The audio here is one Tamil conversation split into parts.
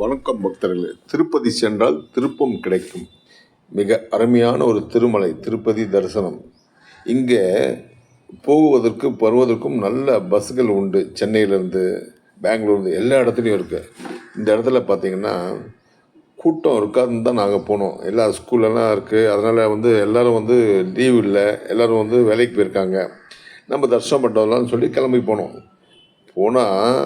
வணக்கம் பக்தர்களே. திருப்பதி சென்றால் திருப்பம் கிடைக்கும். மிக அருமையான ஒரு திருமலை திருப்பதி தரிசனம். இங்கே போகுவதற்கு வருவதற்கும் நல்ல பஸ்ஸுகள் உண்டு. சென்னையிலேருந்து பெங்களூர்லேருந்து எல்லா இடத்துலையும் இருக்குது இந்த இடத்துல பார்த்தீங்கன்னா கூட்டம் இருக்காதுன்னு தான் நாங்கள் போனோம். எல்லா ஸ்கூலெல்லாம் இருக்குது அதனால் வந்து எல்லோரும் வந்து லீவ் இல்லை. எல்லோரும் வந்து வேலைக்கு போயிருக்காங்க. நம்ம தரிசனம் பண்ணுறதெல்லாம் சொல்லி கிளம்பி போனோம். போனால்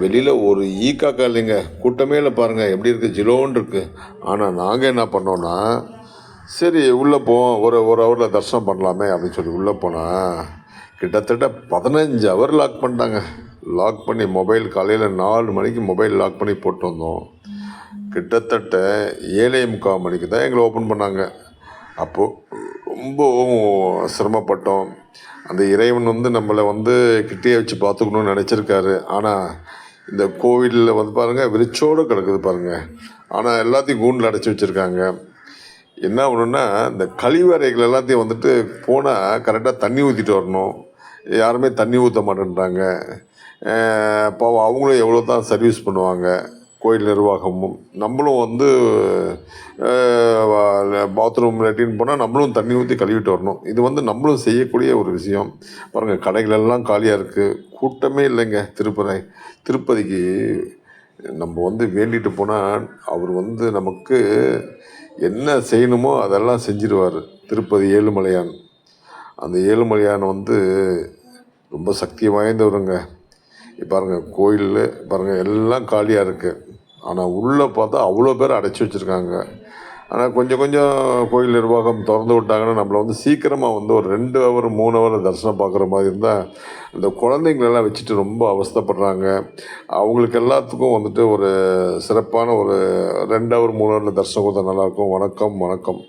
வெளியில் ஒரு ஈ காக்கா இல்லைங்க கூட்டமே இல்லை பாருங்கள் எப்படி இருக்குது ஜிலோன்னு இருக்குது ஆனால் நாங்கள் என்ன பண்ணோன்னா சரி உள்ளே போவோம். ஒரு ஒரு ஹவரில் தரிசனம் பண்ணலாமே அப்படின்னு சொல்லி உள்ளே போனால் கிட்டத்தட்ட பதினஞ்சு ஹவர் லாக் பண்ணிட்டாங்க. லாக் பண்ணி மொபைல் காலையில் நாலு மணிக்கு மொபைல் லாக் பண்ணி போட்டு வந்தோம். கிட்டத்தட்ட ஏழே முக்கால் மணிக்கு தான் எங்களை ஓப்பன் பண்ணாங்க. அப்போது ரொம்ப சிரமப்பட்டோம். அந்த இறைவன் வந்து நம்மளை வந்து கிட்டேயே வச்சு பார்த்துக்கணும்னு நினச்சிருக்காரு. ஆனால் இந்த கோவிலில் வந்து பாருங்கள் விரிச்சோடு கிடக்குது பாருங்கள் ஆனால் எல்லாத்தையும் கூண்டில் அடைச்சி வச்சுருக்காங்க. என்ன ஒன்றுன்னா இந்த கழிவறைகள் எல்லாத்தையும் வந்துட்டு போனால் கரெக்டாக தண்ணி ஊற்றிட்டு வரணும். யாருமே தண்ணி ஊற்ற மாட்டேன்றாங்க. அஹ் பாவம் அவங்களும் எவ்வளோ தான் சர்வீஸ் பண்ணுவாங்க கோயில் நிர்வாகமும். நம்மளும் வந்து பாத்ரூம் லெட்டின்னு போனால் நம்மளும் தண்ணி ஊற்றி கழுவிட்டு வரணும். இது வந்து நம்மளும் செய்யக்கூடிய ஒரு விஷயம். பாருங்கள் கடைகளெல்லாம் காலியாக இருக்குது கூட்டமே இல்லைங்க திருப்பதி திருப்பதிக்கு நம்ம வந்து வேண்டிட்டு போனால் அவர் வந்து நமக்கு என்ன செய்யணுமோ அதெல்லாம் செஞ்சிருவார். திருப்பதி ஏழுமலையான். அந்த ஏழுமலையான் வந்து ரொம்ப சக்தி வாய்ந்தவருங்க. பாருங்கள் கோயிலில் கோயில் பாருங்கள் எல்லாம் காலியாக இருக்குது ஆனால் உள்ளே பார்த்தா அவ்வளோ பேர் அடைச்சி வச்சுருக்காங்க. ஆனால் கொஞ்சம் கொஞ்சம் கோயில் நிர்வாகம் திறந்து விட்டாங்கன்னா நம்மளை வந்து சீக்கிரமாக வந்து ஒரு ரெண்டு ஹவர் மூணு ஹவர் தரிசனம் பார்க்குற மாதிரி இருந்தால் இந்த குழந்தைங்களெல்லாம் வச்சுட்டு ரொம்ப அவஸ்தைப்படுறாங்க. அவங்களுக்கு எல்லாத்துக்கும் வந்துட்டு ஒரு சிறப்பான ஒரு ரெண்டு ஹவர் மூணு ஹவரில் தரிசனம் கொடுத்தா நல்லாயிருக்கும் வணக்கம் வணக்கம்.